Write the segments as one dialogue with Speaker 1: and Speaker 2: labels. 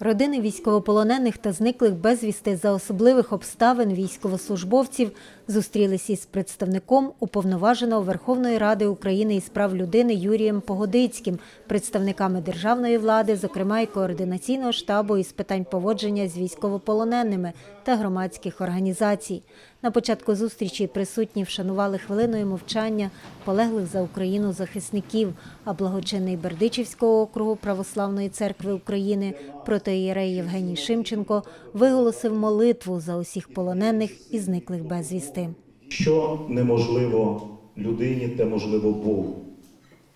Speaker 1: Родини військовополонених та зниклих безвісти за особливих обставин військовослужбовців зустрілися із представником уповноваженого Верховної Ради України із прав людини Юрієм Погодицьким, представниками державної влади, зокрема і координаційного штабу із питань поводження з військовополоненими та громадських організацій. На початку зустрічі присутні вшанували хвилиною мовчання полеглих за Україну захисників, а благочинний Бердичівського округу Православної церкви України протоієрей Євгеній Шимченко виголосив молитву за усіх полонених і зниклих безвісти.
Speaker 2: Що неможливо людині, те можливо Богу.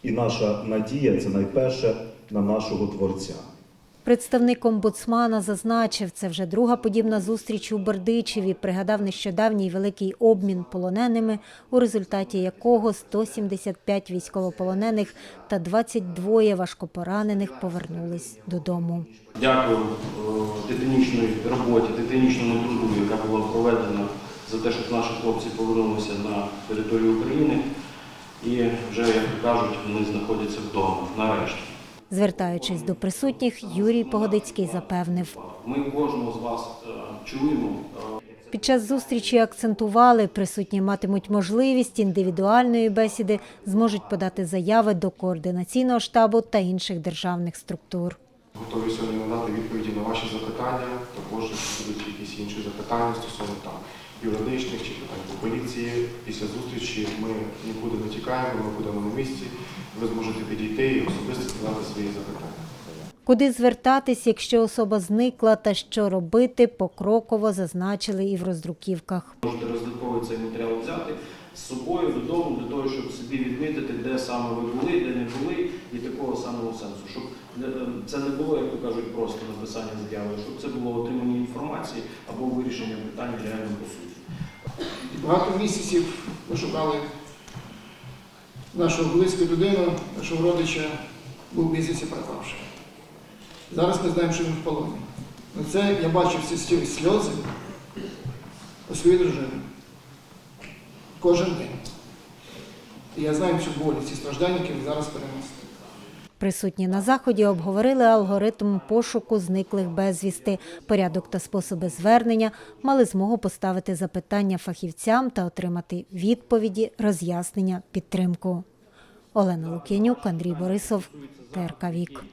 Speaker 2: І наша надія це найперше на нашого Творця.
Speaker 1: Представник омбудсмана зазначив, це вже друга подібна зустріч у Бердичеві. Пригадав нещодавній великий обмін полоненими, у результаті якого 175 військовополонених та 22 важкопоранених повернулись додому.
Speaker 3: Дякую е, титанічної роботі, титанічному труду, яка була проведена за те, щоб наші хлопці повернулися на територію України. І вже, як кажуть, вони знаходяться вдома нарешті.
Speaker 1: Звертаючись до присутніх, Юрій Погодицький запевнив.
Speaker 3: Ми кожного з вас е, чуємо. е,
Speaker 1: Під час зустрічі акцентували, присутні матимуть можливість індивідуальної бесіди, зможуть подати заяви до координаційного штабу та інших державних структур.
Speaker 4: Готові сьогодні надати відповіді на ваші запитання. Також будуть якісь інші запитання стосовно там юридичних чи питань по поліції. Після зустрічі ми нікуди не тікаємо, ми будемо на місці. Ви зможете підійти і особисто задати свої запитання.
Speaker 1: Куди звертатись, якщо особа зникла, та що робити, покроково зазначили і в роздруківках.
Speaker 3: Можете роздатковий цей матеріал взяти з собою додому, для того, щоб собі відмітити, де саме ви були, де не були, і такого самого сенсу. Щоб е, це не було, як то кажуть, просто написання заяви, щоб це було отримання інформації або вирішення питання реально по суті.
Speaker 5: Багато місяців ми шукали нашу близьку людину, нашого родича, був місяці пропавший. Зараз ми знаємо, що він в полоні. На це я бачив ці сльози у своїй дружини. Кожен день. І я знаю цю боль, ці страждання, які ви зараз переносите.
Speaker 1: Присутні на заході обговорили алгоритм пошуку зниклих безвісти, порядок та способи звернення, мали змогу поставити запитання фахівцям та отримати відповіді, роз'яснення, підтримку. Олена Лук'янюк, Андрій Борисов, ТРК Вік.